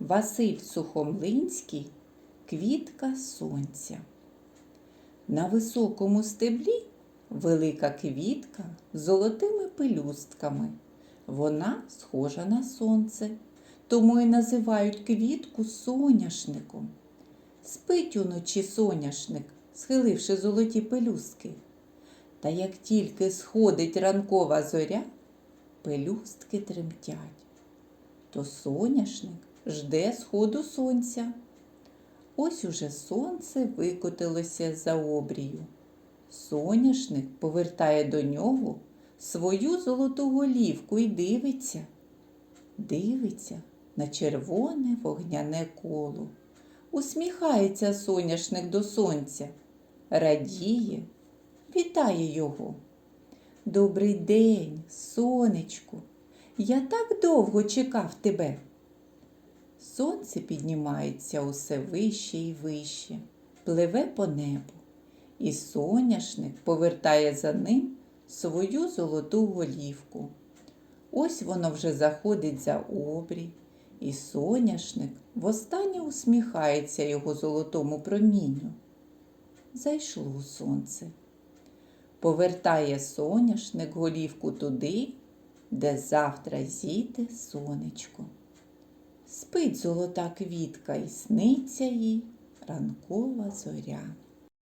Василь Сухомлинський Квітка сонця. На високому стеблі велика квітка з золотими пелюстками. Вона схожа на сонце, тому і називають квітку соняшником. Спить уночі соняшник, схиливши золоті пелюстки. Та як тільки сходить ранкова зоря, пелюстки тремтять. То соняшник жде сходу сонця. Ось уже сонце викотилося за обрію. Соняшник повертає до нього свою золоту голівку і дивиться. Дивиться на червоне вогняне коло. Усміхається соняшник до сонця, радіє, вітає його. Добрий день, сонечку. Я так довго чекав тебе. Сонце піднімається усе вище і вище, пливе по небу, і соняшник повертає за ним свою золоту голівку. Ось воно вже заходить за обрій, і соняшник востаннє усміхається його золотому промінню. Зайшло сонце. Повертає соняшник голівку туди, де завтра зійде сонечко. Спить золота квітка і сниться їй ранкова зоря.